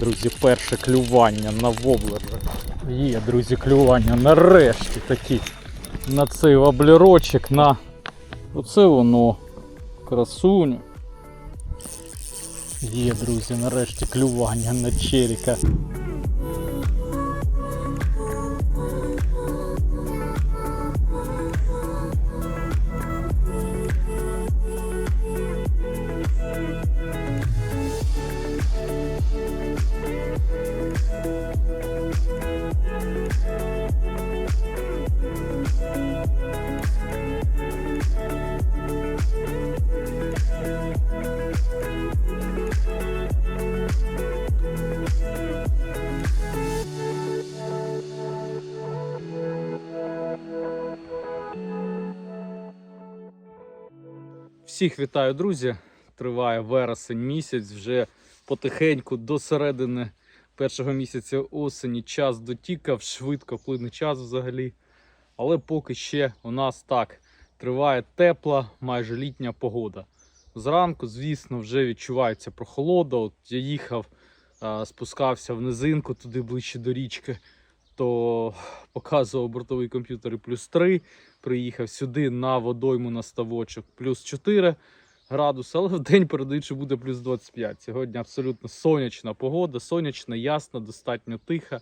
друзі, перше клювання на воблера. Є, друзі, клювання нарешті такі. На цей воблерочок, на оце воно. Красуню. Є, друзі, нарешті клювання на черіка. Всіх вітаю, друзі! Триває вересень місяць, вже потихеньку до середини першого місяця осені час дотікав, швидко плине час взагалі. Але поки ще у нас так триває тепла, майже літня погода. Зранку, звісно, вже відчувається прохолода. От я їхав, спускався в низинку туди ближче до річки, то показував бортовий комп'ютер і плюс 3 приїхав сюди на водойму на ставочок плюс 4 градуси, але в день передають, буде плюс 25. Сьогодні абсолютно сонячна погода, сонячна, ясна, достатньо тиха.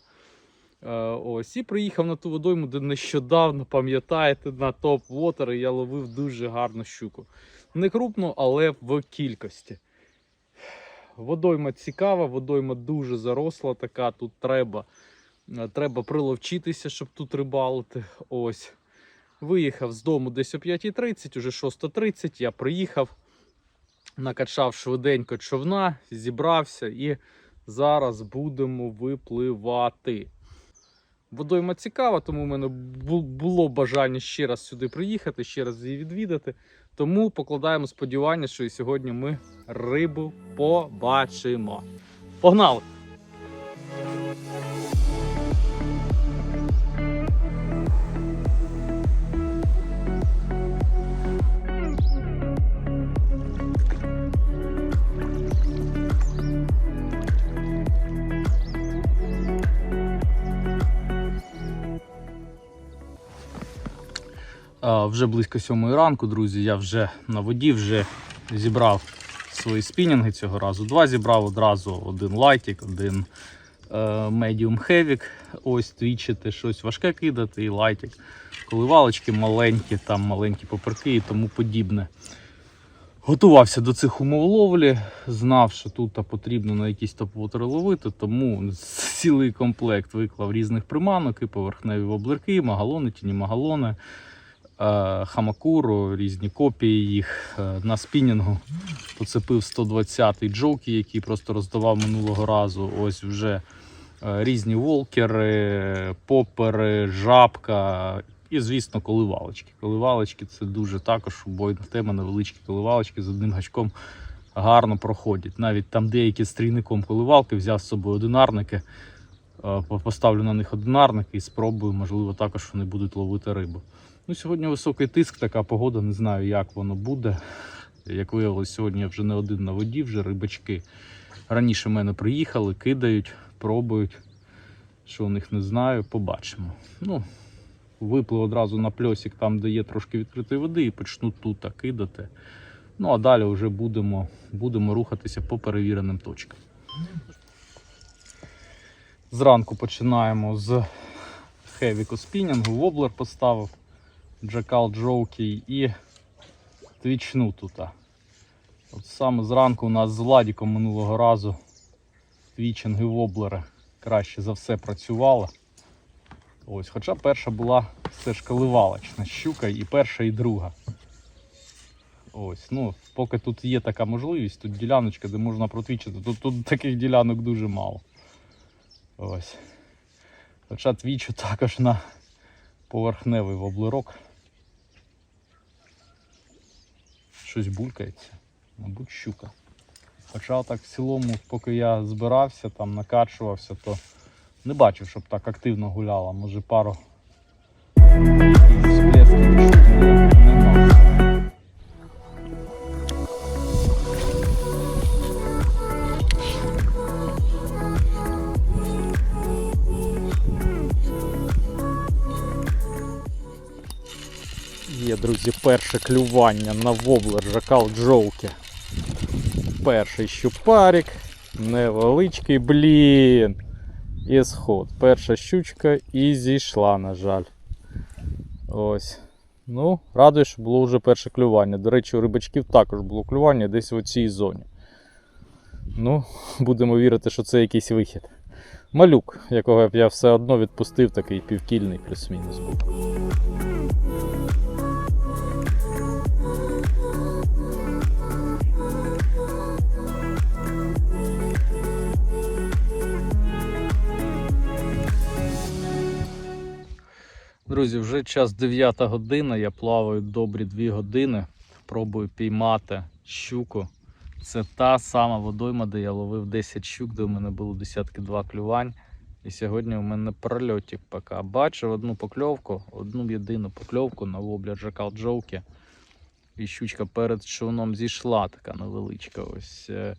Е, ось і приїхав на ту водойму, де нещодавно, пам'ятаєте, на топ вотер я ловив дуже гарну щуку. Не крупну, але в кількості. Водойма цікава, водойма дуже заросла, така тут треба. е, Треба приловчитися, щоб тут рибалити. Ось. Виїхав з дому десь о 5.30, уже 6.30. Я приїхав, накачав швиденько човна, зібрався і зараз будемо випливати. Водойма цікава, тому в мене було бажання ще раз сюди приїхати, ще раз її відвідати. Тому покладаємо сподівання, що і сьогодні ми рибу побачимо. Погнали! Вже близько сьомої ранку, друзі. Я вже на воді вже зібрав свої спінінги цього разу. Два зібрав одразу: один лайтік, один е, medium heavy. Ось твічити щось важке кидати і лайтік. Коливалочки маленькі, там маленькі поперки і тому подібне. Готувався до цих умов ловлі, знав, що тут потрібно на якісь топ-вотери ловити, тому цілий комплект виклав різних приманок, і поверхневі воблерки, магалони, тіні магалони, хамакуру, різні копії їх е, на спінінгу. Поцепив 120-й джокі, який просто роздавав минулого разу. Ось вже е, різні волкери, попери, жабка. І, звісно, коливалочки. Коливалочки це дуже також убойна тема, невеличкі коливалочки з одним гачком гарно проходять. Навіть там деякі з трійником коливалки взяв з собою одинарники, е, поставлю на них одинарники і спробую, можливо, також вони будуть ловити рибу. Ну, сьогодні високий тиск, така погода, не знаю, як воно буде. Як виявилось, сьогодні я вже не один на воді, вже рибачки раніше в мене приїхали, кидають, пробують. Що у них не знаю, побачимо. Ну, виплив одразу на пльосик, там, де є трошки відкритої води, і почну тут кидати. Ну а далі вже будемо, будемо рухатися по перевіреним точкам. Зранку починаємо з хевіку спінінгу, воблер поставив, джакал джоукій і твічну тут. От саме зранку у нас з Владіком минулого разу твічинги воблери краще за все працювали. Ось, хоча перша була все ж коливалочна щука, і перша, і друга. Ось, ну, поки тут є така можливість, тут діляночка, де можна протвічити, тут, тут таких ділянок дуже мало. Ось. Хоча твічу також на поверхневий воблерок. Щось булькається, мабуть, щука. Хоча так в цілому, поки я збирався, там накачувався, то не бачив, щоб так активно гуляла. Може пару всплесків Є, друзі, перше клювання на воблер жакал джоуки. Перший щупарик, невеличкий, блін. І сход. Перша щучка і зійшла, на жаль. Ось. Ну, радий, що було вже перше клювання. До речі, у рибачків також було клювання десь в цій зоні. Ну, будемо вірити, що це якийсь вихід. Малюк, якого я все одно відпустив, такий півкільний плюс-мінус був. Друзі, вже час 9 година. Я плаваю добрі 2 години. Пробую піймати щуку. Це та сама водойма, де я ловив 10 щук, де у мене було десятки два клювань. І сьогодні у мене прольотик поки. Бачив одну покльовку, одну єдину покльовку на воблер Жакал Джоуки. І щучка перед човном зійшла, така невеличка. Ось. Е,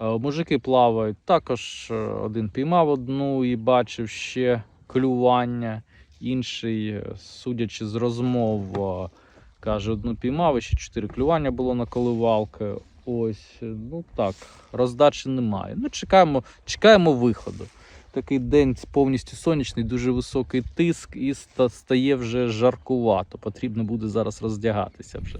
е, Мужики плавають. Також е, один піймав одну і бачив ще клювання. Інший, е, судячи з розмов, е, каже, одну піймав, ще чотири клювання було на коливалки. Ось, е, ну так, роздачі немає. Ну, чекаємо, чекаємо виходу. Такий день повністю сонячний, дуже високий тиск і стає вже жаркувато. Потрібно буде зараз роздягатися вже.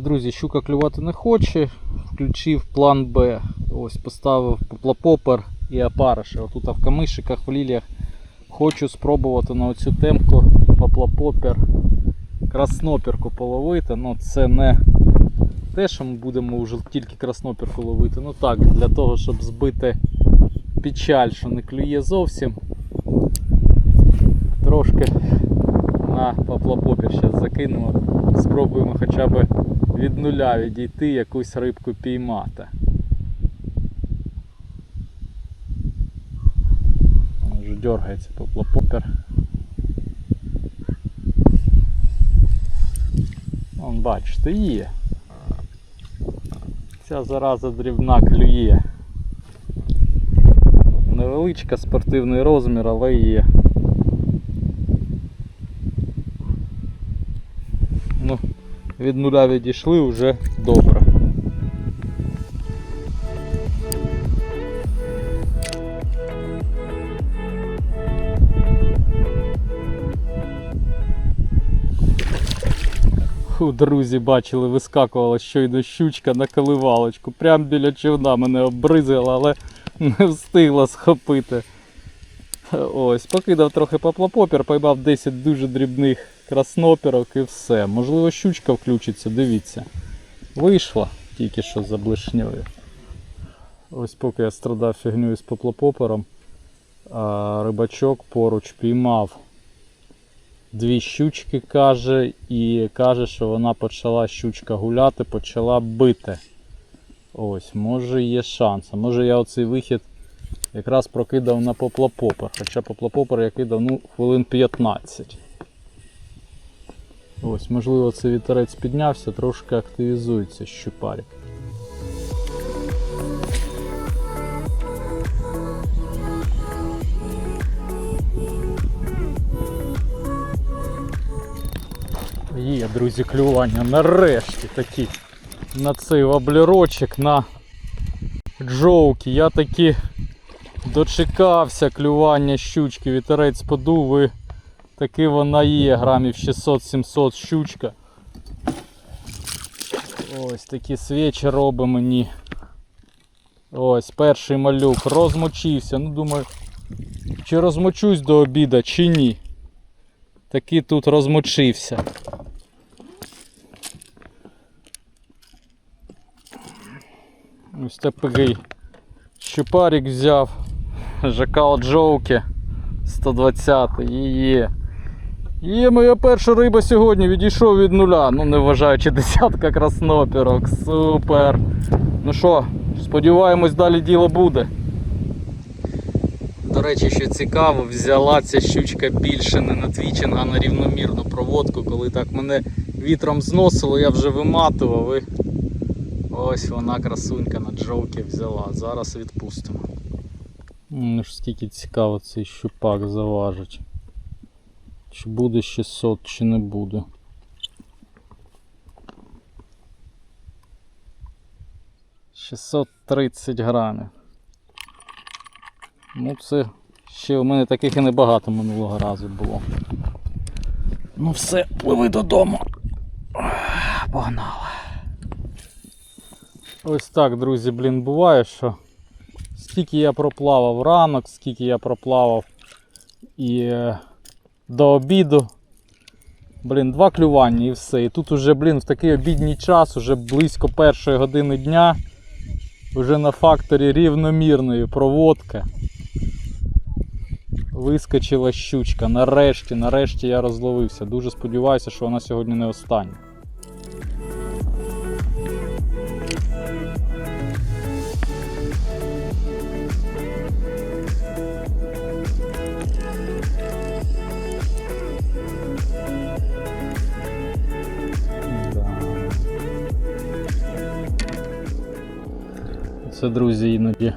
Друзі, щука клювати не хоче. Включив план Б. Ось поставив поплапопер і опариші. Отут в камишиках, в ліліях. Хочу спробувати на оцю темку поплапопер красноперку половити. Ну це не те, що ми будемо вже тільки красноперку ловити. Ну так, для того, щоб збити печаль, що не клює зовсім. Трошки на поплапопер зараз закинемо. Спробуємо хоча б від нуля відійти, якусь рибку піймати. Вже дергається поплапопер. Вон, бачите, є. Ця зараза дрібна клює. Невеличка спортивний розмір, але є. Ну, від нуля відійшли вже добре. Фу, друзі, бачили, вискакувала щойно щучка на коливалочку. Прям біля човна мене обризала, але не встигла схопити. Ось, покидав трохи поплапопір, поймав 10 дуже дрібних красноперок і все. Можливо, щучка включиться, дивіться. Вийшла тільки що за блешньою. Ось поки я страдав фігньою з поплапопером, рибачок поруч піймав дві щучки, каже, і каже, що вона почала щучка гуляти, почала бити. Ось, може є шанс. Може я оцей вихід якраз прокидав на поплапопер. Хоча поплапопер я кидав ну, хвилин 15. Ось, можливо, цей вітерець піднявся, трошки активізується щупарик. Друзі, клювання нарешті такі на цей воблерочок на джоуки. Я таки дочекався клювання щучки, вітерець подув і таки вона є, грамів 600-700 щучка. Ось такі свічі робить мені. Ось перший малюк розмочився. Ну думаю, чи розмочусь до обіда, чи ні. Таки тут розмочився. Ось такий щупарик взяв. Жакал Джоуки 120 і є. Є моя перша риба сьогодні, відійшов від нуля. Ну не вважаючи десятка краснопірок. Супер. Ну що, сподіваємось, далі діло буде. До речі, що цікаво, взяла ця щучка більше не на твічинг, а на рівномірну проводку. Коли так мене вітром зносило, я вже виматував і ось вона красунька на джоуки взяла. Зараз відпустимо. Ну ж скільки цікаво цей щупак заважить. Чи буде 600, чи не буде. Шістсот тридцять грамів. Ну це ще у мене таких і небагато минулого разу було. Ну все, пливи додому. Погнали. Ось так, друзі, блін, буває, що скільки я проплавав ранок, скільки я проплавав і е, до обіду. Блін, два клювання і все. І тут уже, блін, в такий обідній час, уже близько першої години дня, вже на факторі рівномірної проводки. Вискочила щучка. Нарешті, нарешті я розловився. Дуже сподіваюся, що вона сьогодні не остання. Це, друзі, іноді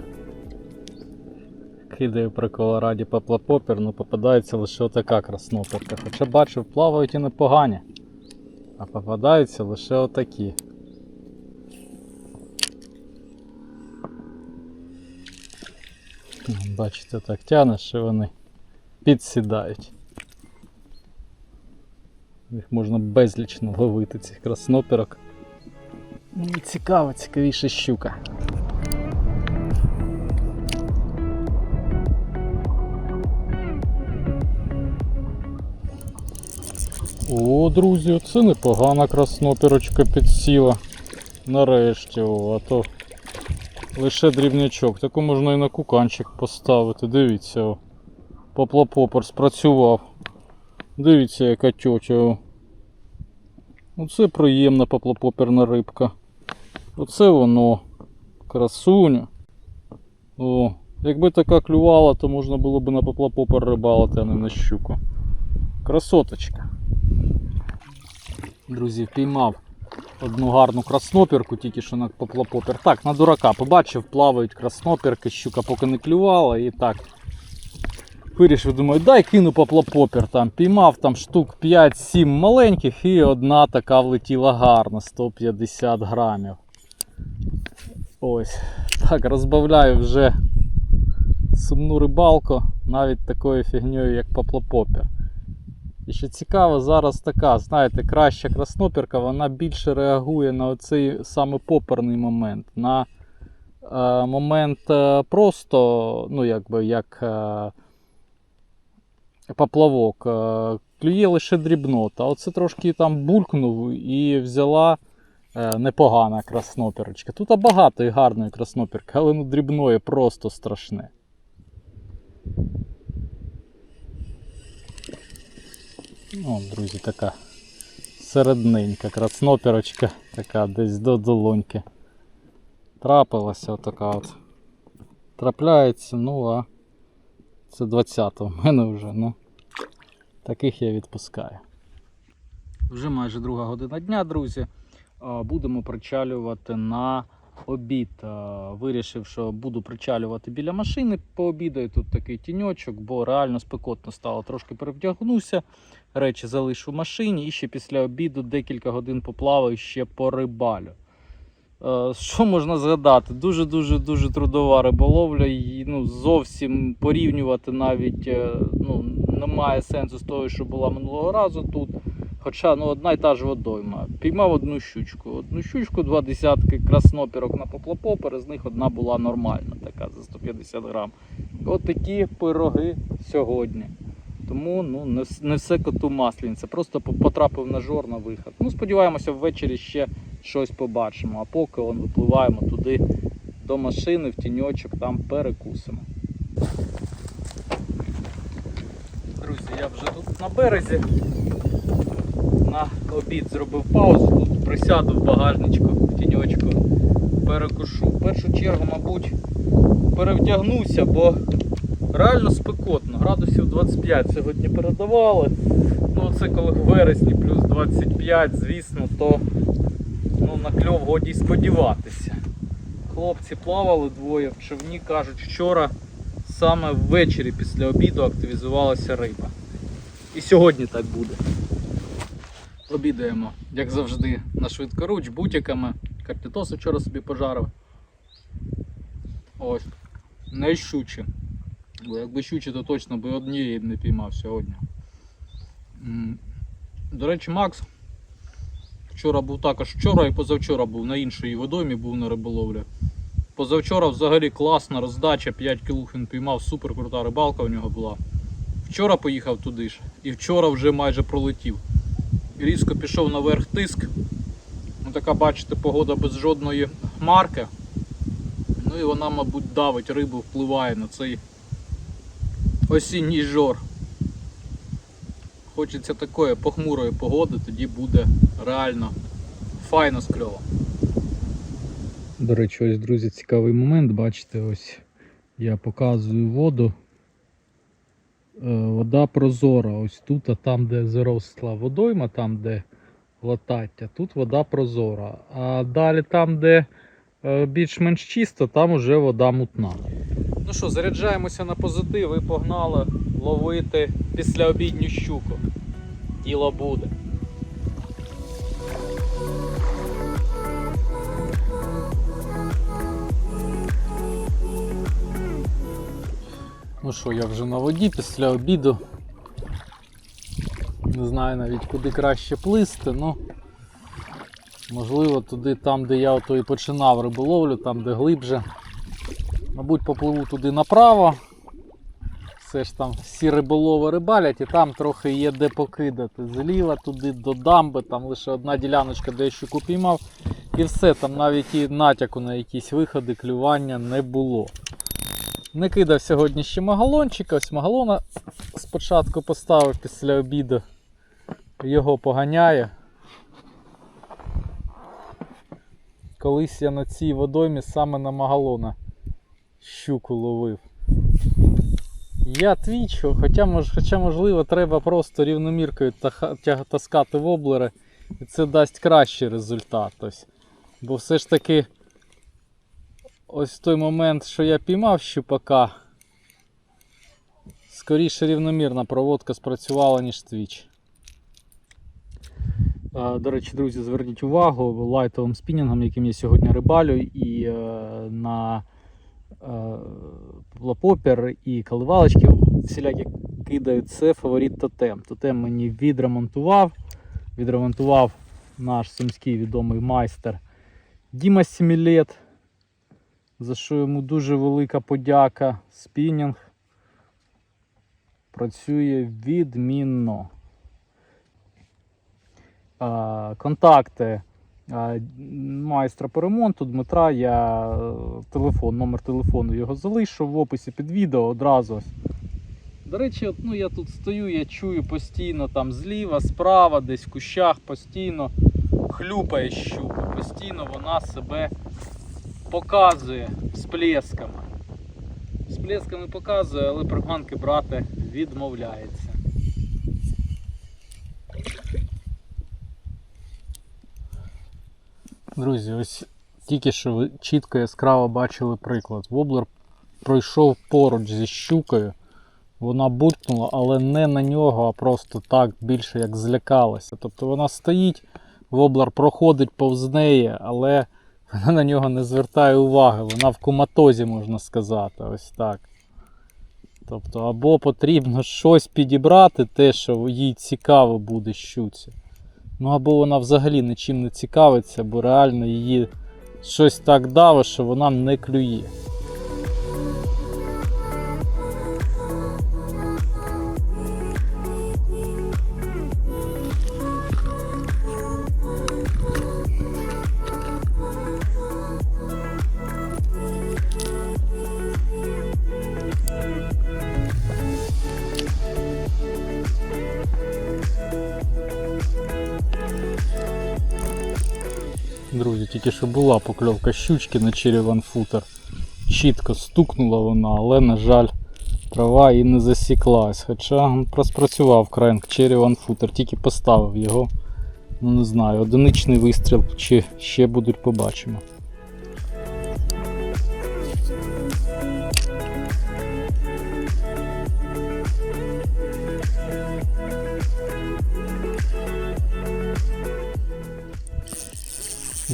кидаю при колораді пеплопопір, але попадається лише отака красноперка. Хоча бачив, плавають і непогані. А попадаються лише отакі. Бачите, так тягне, що вони підсідають. Їх можна безлічно ловити, цих красноперок. Ну, цікаво, цікавіша щука. О, друзі, це непогана красноперочка підсіла. Нарешті, о, а то лише дрібнячок. Таку можна і на куканчик поставити. Дивіться, о. Поплопопер спрацював. Дивіться, яка тьотя. о. Оце приємна поплопоперна рибка. Оце воно. Красуня. О, якби така клювала, то можна було б на поплопопер рибалити, а не на щуку. Красоточка. Друзі, впіймав одну гарну краснопірку, тільки що на поплопопер. Так, на дурака побачив, плавають краснопірки, щука поки не клювала і так. Вирішив, думаю, дай кину поплопопер. Там піймав там штук 5-7 маленьких і одна така влетіла гарна, 150 грамів. Ось. Так, розбавляю вже сумну рибалку навіть такою фігньою, як поплопопер. І що цікаво, зараз така, знаєте, краща краснопірка, вона більше реагує на оцей саме поперний момент. На е, момент е, просто, ну якби як е, поплавок. Е, клює лише дрібнота. Оце трошки там булькнув і взяла е, непогана краснопірочка. Тут багато і гарної краснопірки, але ну дрібної просто страшне. О, друзі, така середненька краснопірочка, така десь до долоньки. Трапилася отака от. Трапляється, ну а це 20 у мене вже, ну. Таких я відпускаю. Вже майже друга година дня, друзі. Будемо причалювати на обід. Вирішив, що буду причалювати біля машини пообідаю. Тут такий тіньочок, бо реально спекотно стало. Трошки перевдягнуся, речі залишу в машині і ще після обіду декілька годин поплаваю ще порибалю. Е, Що можна згадати? Дуже-дуже дуже трудова риболовля. І, ну, зовсім порівнювати навіть е, ну, немає сенсу з того, що була минулого разу тут. Хоча ну, одна й та ж водойма. Піймав одну щучку. Одну щучку, два десятки краснопірок на поплапопер, з них одна була нормальна, така за 150 грам. От такі пироги сьогодні. Тому ну, не, не все коту маслінця. Просто потрапив на жор на виход. Ну, сподіваємося, ввечері ще щось побачимо. А поки он, випливаємо туди до машини, в тіньочок, там перекусимо. Друзі, я вже тут на березі. На обід зробив паузу, тут присяду в багажничку, в тіньочку, перекушу. В першу чергу, мабуть, перевдягнуся, бо реально спекотно. Градусів 25 сьогодні передавали. Ну це коли в вересні плюс 25, звісно, то ну, на кльов годі сподіватися. Хлопці плавали двоє в човні, кажуть, вчора саме ввечері після обіду активізувалася риба. І сьогодні так буде. Обідаємо, як завжди, на швидкоруч, бутиками. Картітос вчора собі пожарив. Ось. Не щучі. Бо якби щучі, то точно би однієї б не піймав сьогодні. До речі, Макс вчора був також вчора і позавчора був на іншій водоймі, був на риболовлі. Позавчора взагалі класна роздача, 5 кілух він піймав, супер крута рибалка у нього була. Вчора поїхав туди ж, і вчора вже майже пролетів. Різко пішов наверх тиск. Ну, така, бачите, погода без жодної хмарки. Ну і вона, мабуть, давить рибу, впливає на цей осінній жор. Хочеться такої похмурої погоди, тоді буде реально файно з кльовом. До речі, ось, друзі, цікавий момент. Бачите, ось я показую воду. Е, Вода прозора. Ось тут, а там, де заросла водойма, там, де латаття, тут вода прозора. А далі там, де е, більш-менш чисто, там уже вода мутна. Ну що, заряджаємося на позитив і погнали ловити після обідню щуку. Діло буде. Ну що, я вже на воді після обіду. Не знаю навіть куди краще плисти, ну можливо туди там, де я ото і починав риболовлю, там де глибше. Мабуть, попливу туди направо. Все ж там всі риболови рибалять і там трохи є де покидати. Зліва туди до дамби, там лише одна діляночка, де я щуку. І все, там навіть і натяку на якісь виходи, клювання не було. Не кидав сьогодні ще магалончика, ось магалона спочатку поставив після обіду. Його поганяє. Колись я на цій водоймі саме на магалона щуку ловив. Я твічу, хоча, мож, хоча можливо треба просто рівноміркою таскати воблери, і це дасть кращий результат. Ось. Бо все ж таки ось той момент, що я піймав щупака, скоріше рівномірна проводка спрацювала, ніж твіч. Е, До речі, друзі, зверніть увагу лайтовим спінінгом, яким я сьогодні рибалю, і е, на е, лапопер і коливалочки всілякі кидають, це фаворит тотем. Тотем мені відремонтував. Відремонтував наш сумський відомий майстер Діма Сімілет, за що йому дуже велика подяка. Спінінг працює відмінно. Контакти майстра по ремонту Дмитра. Я е, телефон, номер телефону його залишу в описі під відео одразу. До речі, от, ну, я тут стою, я чую постійно там зліва, справа, десь в кущах постійно хлюпає щука. Постійно вона себе показує всплесками. Всплесками показує, але приманки брати відмовляється. Друзі, ось тільки що ви чітко яскраво бачили приклад. Воблер пройшов поруч зі щукою. Вона булькнула, але не на нього, а просто так більше як злякалася. Тобто вона стоїть, воблер проходить повз неї, але вона на нього не звертає уваги. Вона в коматозі, можна сказати. Ось так. Тобто, або потрібно щось підібрати, те, що їй цікаво буде щуці. Ну або вона взагалі нічим не цікавиться, бо реально її щось так даве, що вона не клює. Тільки що була покльовка щучки на череван футер. Чітко стукнула вона, але, на жаль, трава і не засіклась. Хоча проспрацював крайнг череван футер, тільки поставив його. Ну не знаю, одиничний вистріл чи ще будуть побачимо.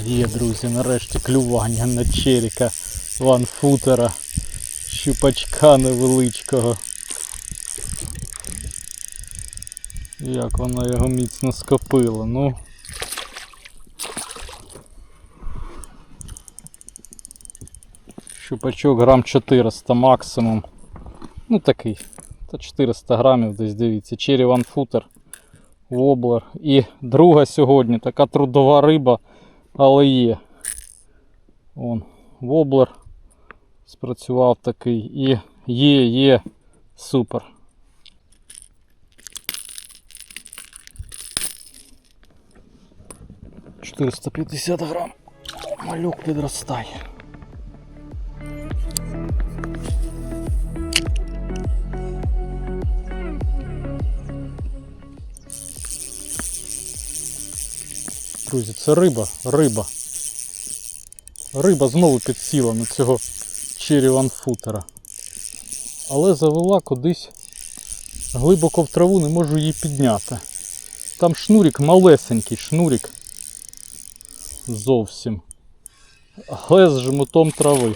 Є, друзі, нарешті клювання на черіка ванфутера, щупачка невеличкого. Як вона його міцно скопила, ну. Щупачок грам 400 максимум. Ну такий. Та 400 грамів десь дивіться. Черрі ванфутер, воблер. І друга сьогодні така трудова риба, але є. Вон, воблер спрацював такий. І є, є. Супер. Чотириста п'ятдесят грам. Малюк підростає. Друзі, це риба, риба. Риба знову підсіла на цього Черрі ванфутера. Але завела кудись глибоко в траву, не можу її підняти. Там шнурик малесенький, шнурик. Зовсім. Але з жмутом трави.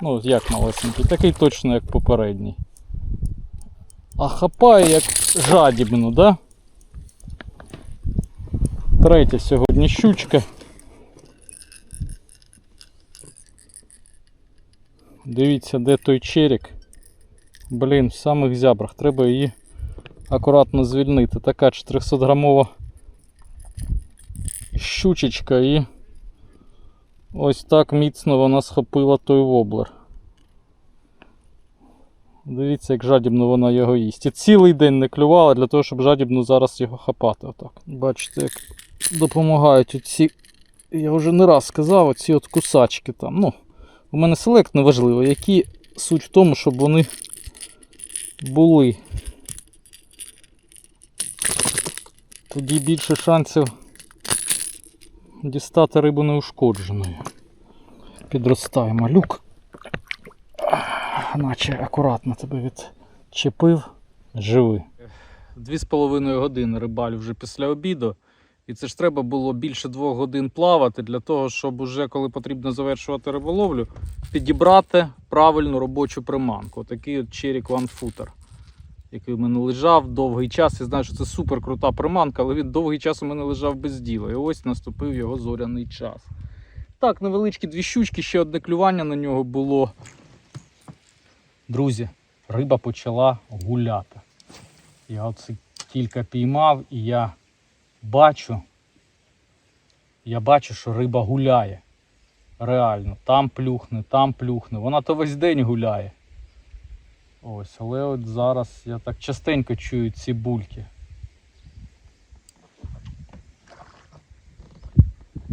Ну, як малесенький, такий точно, як попередній. А хапає як жадібно, да? Третя сьогодні щучка. Дивіться, де той черік. Блін, в самих зябрах. Треба її акуратно звільнити. Така 400 грамова щучечка і ось так міцно вона схопила той воблер. Дивіться, як жадібно вона його їсть. І цілий день не клювала для того, щоб жадібно зараз його хапати. Отак. Бачите, як допомагають оці, я вже не раз сказав, оці от кусачки там. Ну, у мене селект неважливо, які суть в тому, щоб вони були. Тоді більше шансів дістати рибу неушкодженою. Підростає малюк. Наче акуратно тебе відчепив. Живи. Дві з половиною години рибалю вже після обіду. І це ж треба було більше двох годин плавати для того, щоб уже коли потрібно завершувати риболовлю, підібрати правильну робочу приманку. Такий от Черік One який у мене лежав довгий час. Я знаю, що це супер крута приманка, але він довгий час у мене лежав без діла. І ось наступив його зоряний час. Так, невеличкі дві щучки, ще одне клювання на нього було. Друзі, риба почала гуляти. Я оце тільки піймав і я бачу, я бачу, що риба гуляє. Реально, там плюхне, там плюхне. Вона то весь день гуляє. Ось, але от зараз я так частенько чую ці бульки.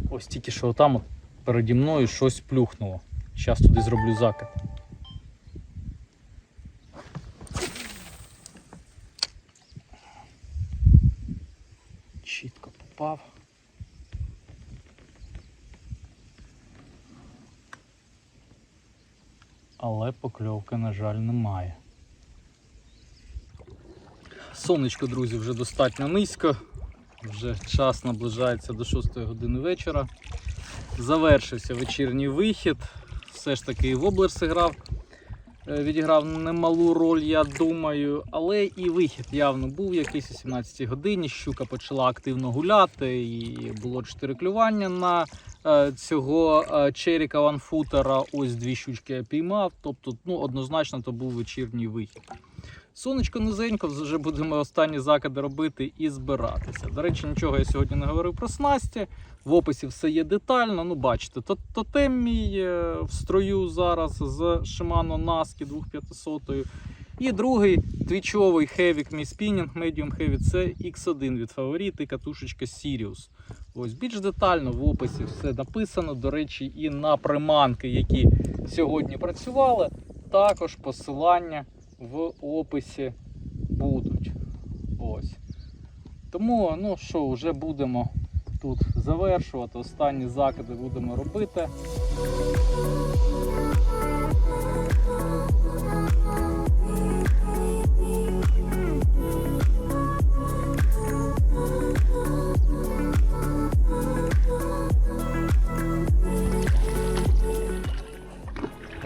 Ось тільки що там переді мною щось плюхнуло. Зараз туди зроблю закид. Чітко попав. Але покльовки, на жаль, немає. Сонечко, друзі, вже достатньо низько. Вже час наближається до 6 години вечора. Завершився вечірній вихід. Все ж таки і воблер зіграв. Е, Відіграв немалу роль, я думаю, але і вихід явно був якийсь о 17 годині. Щука почала активно гуляти, і було 4 клювання на цього е, черіка ванфутера. Ось дві щучки я піймав. Тобто, ну, однозначно, то був вечірній вихід. Сонечко низенько, вже будемо останні закиди робити і збиратися. До речі, нічого я сьогодні не говорив про снасті. В описі все є детально. Ну, бачите, то- тотем мій е, в строю зараз з Shimano Naski 2500. І другий твічовий хевік мій спінінг Medium Heavy це X1 від фаворит і катушечка Sirius. Ось більш детально в описі все написано. До речі, і на приманки, які сьогодні працювали, також посилання в описі будуть. Ось. Тому, ну що, вже будемо тут завершувати. Останні закиди будемо робити.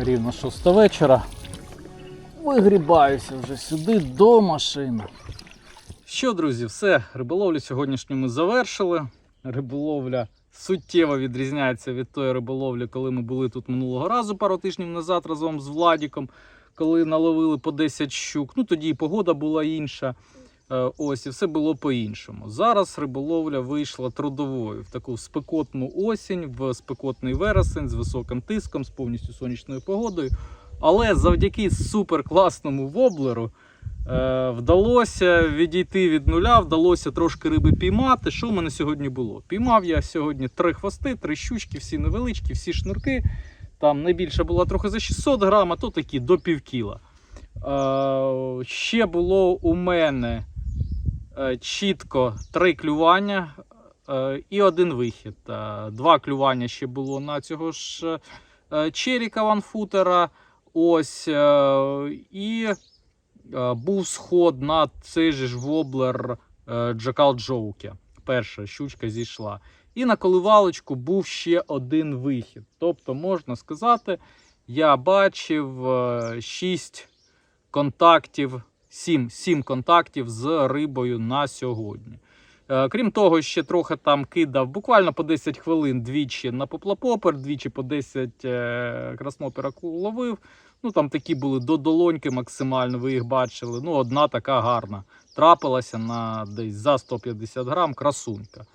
Рівно 6 вечора. Вигрібаюся вже сюди до машини. Що, друзі, все, риболовлю сьогоднішню ми завершили. Риболовля суттєво відрізняється від тої риболовлі, коли ми були тут минулого разу пару тижнів назад разом з Владіком, коли наловили по 10 щук. Ну тоді і погода була інша. Е, Ось і все було по-іншому. Зараз риболовля вийшла трудовою в таку спекотну осінь, в спекотний вересень з високим тиском, з повністю сонячною погодою. Але завдяки суперкласному воблеру е, вдалося відійти від нуля, вдалося трошки риби піймати. Що в мене сьогодні було? Піймав я сьогодні три хвости, три щучки, всі невеличкі, всі шнурки. Там найбільша була трохи за 600 грам, а то такі до півкіла. Е, ще було у мене чітко три клювання е, і один вихід. Е, Два клювання ще було на цього ж е, черіка ванфутера. Ось е, і е, був сход на цей же ж воблер е, Джакал Джоуке. Перша щучка зійшла. І на коливалочку був ще один вихід. Тобто, можна сказати, я бачив 6 контактів, 7, 7 контактів з рибою на сьогодні. Е, Крім того, ще трохи там кидав буквально по 10 хвилин двічі на поплапопер, двічі по 10 е, краснопера ловив. Ну там такі були до долоньки максимально, ви їх бачили. Ну, одна така гарна. Трапилася на десь за 150 грам красунька.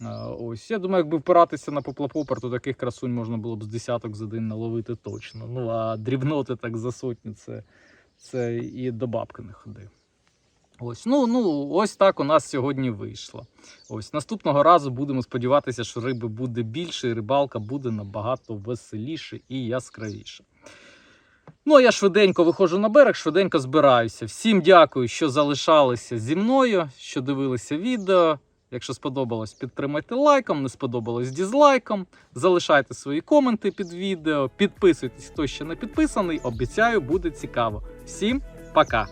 Е, Ось, я думаю, якби впиратися на поплапопер, то таких красунь можна було б з десяток за день наловити точно. Ну а дрібноти так за сотню це, це і до бабки не ходи. Ось, ну, ну, ось так у нас сьогодні вийшло. Ось наступного разу будемо сподіватися, що риби буде більше, і рибалка буде набагато веселіше і яскравіше. Ну, а я швиденько виходжу на берег, швиденько збираюся. Всім дякую, що залишалися зі мною, що дивилися відео. Якщо сподобалось, підтримайте лайком, не сподобалось дізлайком. Залишайте свої коменти під відео, підписуйтесь, хто ще не підписаний. Обіцяю, буде цікаво. Всім пока!